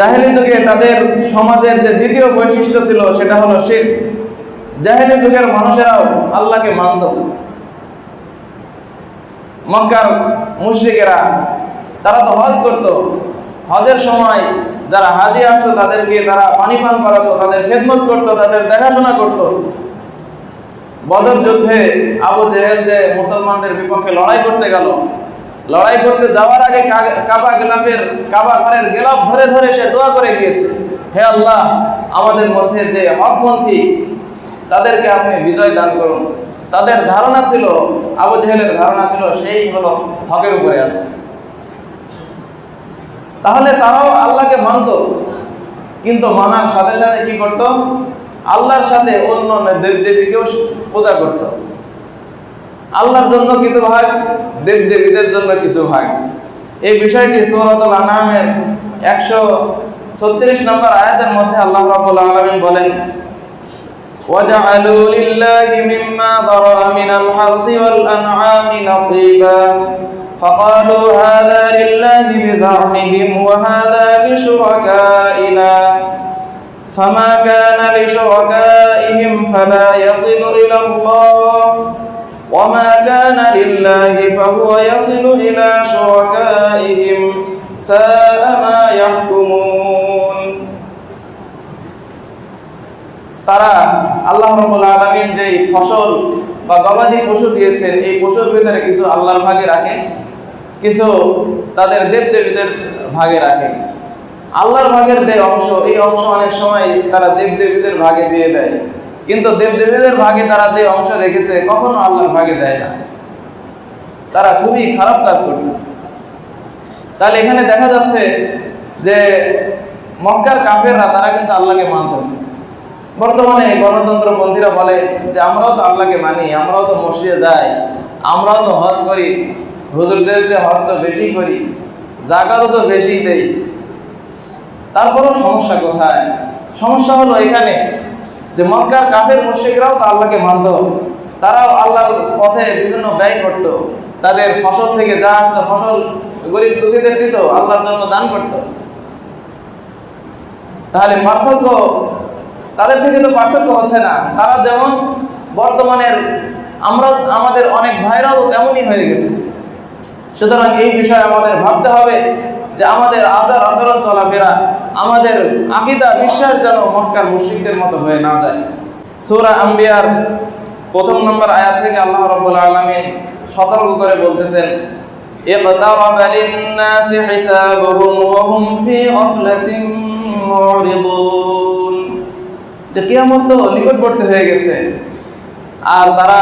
জাহেলি যুগে তাদের সমাজের যে দ্বিতীয় বৈশিষ্ট্য ছিল, সেটা হলো শির। জাহেলি যুগের মানুষেরাও আল্লাহকে মানত। মক্কার মুশরিকেরা, তারা তো হজ করত। হজের সময় যারা হাজি আসতো, তাদেরকে তারা পানি পান করাতো, তাদের খেদমত করত, তাদের দেখাশোনা করত। বদর যুদ্ধে আবু জেহেল যে মুসলমানদের বিপক্ষে লড়াই করতে গেল লড়াই করতে যাওয়ার আগে কাবা গেলাফের কাবা ঘরের গেলাফ ধরে ধরে সে দোয়া করে গিয়েছে, হে আল্লাহ, আমাদের মধ্যে যে হকপন্থী, তাদেরকে আপনি বিজয় দান করুন। তাদের ধারণা ছিল, আবু জেহেলের ধারণা ছিল, সেই হলো হকের উপরে আছে। তাহলে তারাও আল্লাহকে মানত, কিন্তু মানার সাথে সাথে কি করত? আল্লাহর সাথে অন্য দেব দেবীকেও পূজা করত। আল্লাহর জন্য কিছু ভাগ দেব দেবীদের জন্য কিছু ভাগ এই বিষয়টি সৌরতুল আনামের একশো ছত্রিশ নম্বর আয়াতের মধ্যে আল্লাহ রাবুল আলমিন বলেন وجعلوا لله مما ذرأ من الحرث والأنعام نصيبا فقالوا هذا لله بزعمهم وهذا لشركائنا فما كان لشركائهم فلا يصل إلى الله وما كان لله فهو يصل إلى شركائهم ساء ما يحكمون তারা আল্লাহ রবুল আলমিন যেই ফসল বা গবাদি পশু দিয়েছেন এই পশুর ভিতরে কিছু আল্লাহর ভাগে রাখে কিছু তাদের দেবদেবীদের ভাগে রাখে আল্লাহর ভাগের যে অংশ এই অংশ অনেক সময় তারা দেবদেবীদের ভাগে দিয়ে দেয় কিন্তু দেবদেবীদের ভাগে তারা যে অংশ রেখেছে, কখনো আল্লাহর ভাগে দেয় না। তারা খুবই খারাপ কাজ করতেছে। তাহলে এখানে দেখা যাচ্ছে যে মক্কার কাফেররা, তারা কিন্তু আল্লাহকে মানত। বর্তমানে গণতন্ত্র গণতন্ত্রপন্থীরা বলে যে, আমরাও তো আল্লাহকে মানি, আমরাও তো মসজিদে যাই, আমরাও তো হজ করি। হুজুরদের যে হজ তো বেশি করি, জাকাতও তো বেশি দেই। তারপরেও সমস্যা কোথায়? সমস্যা হলো এখানে যে মক্কার কাফের মুশ্রিকরাও তো আল্লাহকে মানত। তারাও আল্লাহর পথে বিভিন্ন ব্যয় করত। তাদের ফসল থেকে যা আসতো, ফসল গরিব দুঃখীদের দিত, আল্লাহর জন্য দান করত। তাহলে পার্থক্য, তাদের থেকে তো পার্থক্য হচ্ছে না। তারা যেমন বর্তমানের আমরা, আমাদের অনেক ভাইরাও তেমনই হয়ে গেছে। সুতরাং এই বিষয়ে আমাদের ভাবতে হবে যে আমাদের আচার আচরণ চলাফেরা আমাদের আকিদা বিশ্বাস যেন মক্কার মুশরিকদের মতো হয়ে না যায় সূরা আম্বিয়ার প্রথম নম্বর আয়াত থেকে আল্লাহ রাব্বুল আলামিন সতর্ক করে বলতেছেন اقترب للناس حسابهم وهم في غفلة معرضون যে কিয়ামত তো নিকটবর্তী হয়ে গেছে আর তারা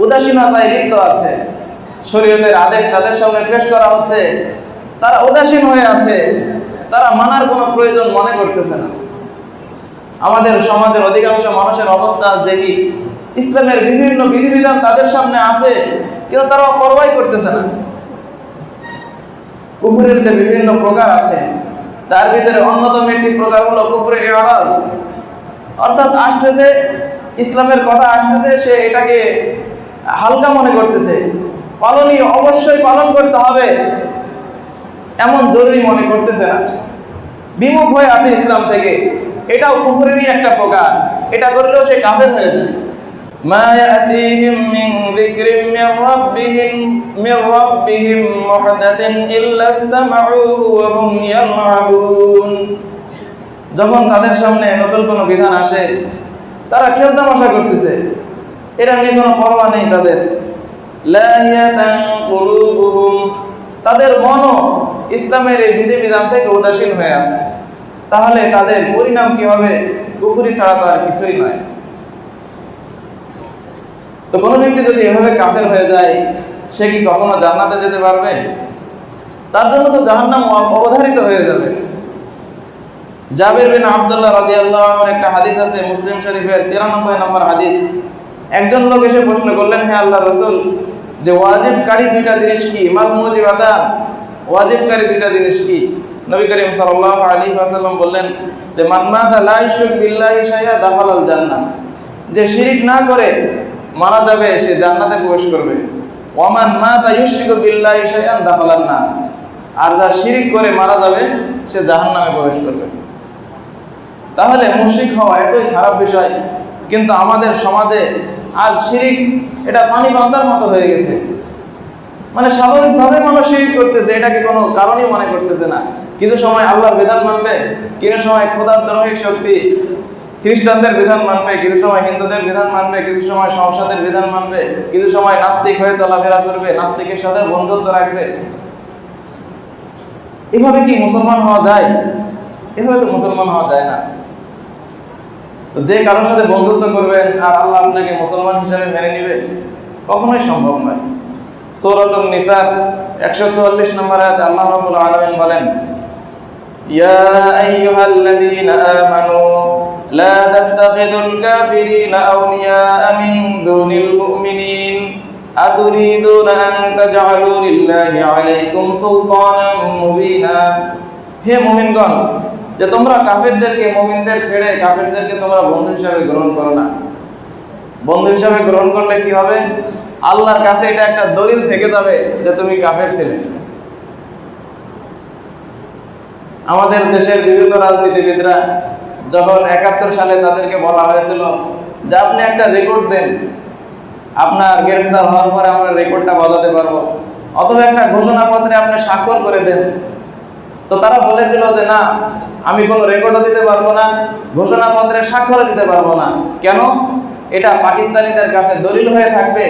উদাসীনতায় লিপ্ত আছে শরীয়তের আদেশ তাদের সামনে পেশ করা হচ্ছে তারা উদাসীন হয়ে আছে তারা মানার কোনো প্রয়োজন মনে করতেছে না। আমাদের সমাজের অধিকাংশ মানুষের অবস্থা আজ দেখি, ইসলামের বিভিন্ন বিধিবিধান তাদের সামনে আছে, কিন্তু তারা পরবাই করতেছে না। কুফুরের যে বিভিন্ন প্রকার আছে, তার ভিতরে অন্যতম একটি প্রকার হলো কুফুরের এরাজ অর্থাৎ আসতেছে, ইসলামের কথা আসতেছে, সে এটাকে হালকা মনে করতেছে। পালনীয় অবশ্যই পালন করতে হবে। এমন জরুরি মনে করতেছে না বিমুখ হয়ে আছে ইসলাম থেকে এটাও কুফুরেরই একটা প্রকার এটা করলেও সে কাফের হয়ে যায় ما يأتيهم من ذكر من ربهم من ربهم محدث إلا استمعوه وهم يلعبون যখন তাদের সামনে নতুন কোনো বিধান আসে তারা খেলতামশা করতেছে এটা নিয়ে কোনো পরোয়া নেই তাদের লাহিয়াতান কুলুবুহুম তাদের মনও ইসলামের এই বিধিবিধান থেকে উদাসীন হয়ে আছে। তাহলে তাদের পরিণাম কি হবে কুফুরি ছাড়া তো আর কিছুই নয়। তো কোনো ব্যক্তি যদি এভাবে কাফের হয়ে যায়, সে কি কখনো জান্নাতে যেতে পারবে? তার জন্য তো জাহান্নাম অবধারিত হয়ে যাবে। জাবির বিন আবদুল্লাহ রাদিয়াল্লাহু আনহুর একটা হাদিস আছে, মুসলিম শরীফের তিরানব্বই নম্বর হাদিস। একজন লোক এসে প্রশ্ন করলেন, হে আল্লাহ রসুল, যে ওয়াজিবকারী দুইটা জিনিস কি? মাল ওয়াজিবকারী দুইটা জিনিস কি? নবী করিম সাল্লাল্লাহু আলাইহি ওয়াসাল্লাম বললেন যে, মান মাতা লা ইউশরিক বিল্লাহি শাইআ দাখালাল জান্নাহ। যে শিরিক না করে মারা যাবে, সে জান্নাতে প্রবেশ করবে। ওয়ামান মাতা ইউশরিকু বিল্লাহি শাইআন দাখালান না আর যা শিরিক করে মারা যাবে, সে জাহান্নামে প্রবেশ করবে। তাহলে মুশরিক হওয়া এতই খারাপ বিষয়, কিন্তু আমাদের সমাজে আজ শিরিক, এটা পানি বান্ধার মতো হয়ে গেছে। মানে স্বাভাবিকভাবে মানুষ শিরিক করতেছে, এটাকে কোনো কারণই মনে করতেছে না। কিছু সময় আল্লাহর বিধান মানবে, কিছু সময় খোদার দ্রোহী শক্তি খ্রিস্টানদের বিধান মানবে, কিছু সময় হিন্দুদের বিধান মানবে, কিছু সময় সংসদের বিধান মানবে, কিছু সময় নাস্তিক হয়ে চলাফেরা করবে, নাস্তিকের সাথে বন্ধুত্ব রাখবে। এভাবে কি মুসলমান হওয়া যায়? এভাবে তো মুসলমান হওয়া যায় না। তো যে কারোর সাথে বন্ধুত্ব করবেন আর আল্লাহ আপনাকে মুসলমান হিসাবে মেনে নিবে, কখনোই সম্ভব নয়। সৌরতুল নিসার একশো চুয়াল্লিশ নম্বর আয়াতে আল্লাহ রাব্বুল আলামিন বলেন যে তোমরা কাফেরদেরকে, মুমিনদের ছেড়ে কাফেরদেরকে তোমরা বন্ধু হিসাবে গ্রহণ করো না। বন্ধু হিসাবে গ্রহণ করলে কি হবে? আল্লাহর কাছে এটা একটা দলিল থেকে যাবে যে তুমি কাফের ছিলে। আমাদের দেশের বিভিন্ন রাজনীতিবিদরা যখন একাত্তর সালে তাদেরকে বলা হয়েছিল যে আপনি একটা রেকর্ড দেন, আপনার গ্রেফতার হওয়ার পরে আমরা রেকর্ডটা বাজাতে পারব। অথবা একটা ঘোষণাপত্রে আপনি স্বাক্ষর করে দেন। তো তারা বলেছিল যে না, আমি কোনো রেকর্ডও দিতে পারব না, ঘোষণাপত্রে স্বাক্ষরও দিতে পারব না। কেন? এটা পাকিস্তানিদের কাছে দলিল হয়ে থাকবে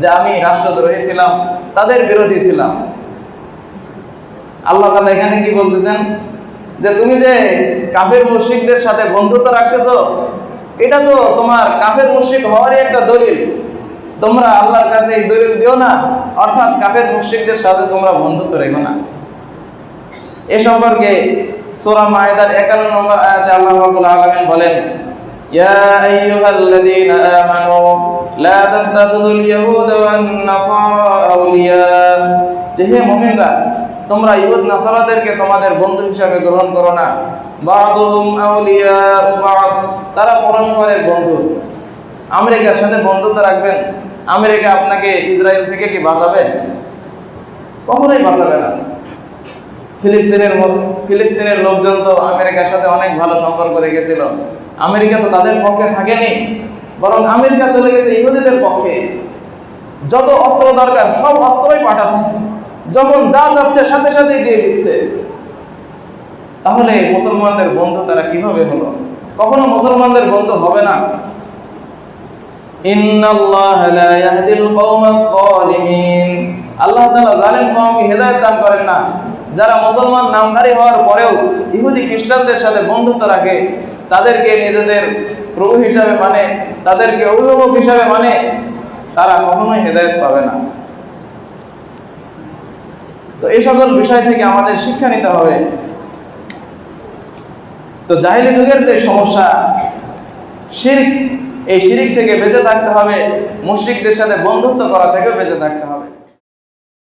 যে আমি রাষ্ট্রদ্রোহী ছিলাম, তাদের বিরোধী ছিলাম। আল্লাহ তালা এখানে কি বলতেছেন? যে তুমি যে কাফের মুশরিকদের সাথে বন্ধুত্ব রাখতেছো, এটা তো তোমার কাফের মুশরিক হওয়ারই একটা দলিল। তোমরা আল্লাহর কাছে এই দলিল দিও না, অর্থাৎ কাফের মুশরিকদের সাথে তোমরা বন্ধুত্ব রেখো না। এ সম্পর্কে সোরা মায়েদার একান্ন নম্বর আয়াতে আল্লাহ আলামিন বলেন আইয়ুহাল্লাযীনা আমানু লা তাত্তাখিযুল ইয়াহুদা ওয়ান নাসারা আউলিয়া যে হে মুমিনরা, তোমরা ইহুদ নাসারাদেরকে তোমাদের বন্ধু হিসাবে গ্রহণ করো না। বাদুহুম আউলিয়া বাদ, তারা পরস্পরের বন্ধু। আমেরিকার সাথে বন্ধুত্ব রাখবেন। আমেরিকা আপনাকে ইসরায়েল থেকে কি বাঁচাবে? কখনোই বাঁচাবে না। ফিলিস্তিনের ফিলিস্তিনের লোকজন তো আমেরিকার সাথে অনেক ভালো সম্পর্ক রেখেছিল। আমেরিকা তো তাদের পক্ষে থাকেনি, বরং আমেরিকা চলে গেছে ইহুদিদের পক্ষে। যত অস্ত্র দরকার, সব অস্ত্রই পাঠাচ্ছে। যখন যা যাচ্ছে সাথে সাথেই দিয়ে দিচ্ছে। তাহলে মুসলমানদের বন্ধু তারা কীভাবে হলো? কখনো মুসলমানদের বন্ধু হবে না। আল্লাহ তাআলা জালেম কওমকে হেদায়েত দান করেন না। যারা মুসলমান নামধারী হওয়ার পরেও ইহুদি খ্রিস্টানদের সাথে বন্ধুত্ব রাখে তাদেরকে নিজেদের প্রভু হিসাবে মানে তাদেরকে অভিভাবক হিসাবে মানে তারা কখনোই হেদায়েত পাবে না। তো এই সকল বিষয় থেকে আমাদের শিক্ষা নিতে হবে। তো জাহিলি যুগের যে সমস্যা, শিরিক, এই শিরিক থেকে বেঁচে থাকতে হবে, মুশরিকদের সাথে বন্ধুত্ব করা থেকেও বেঁচে থাকতে হবে।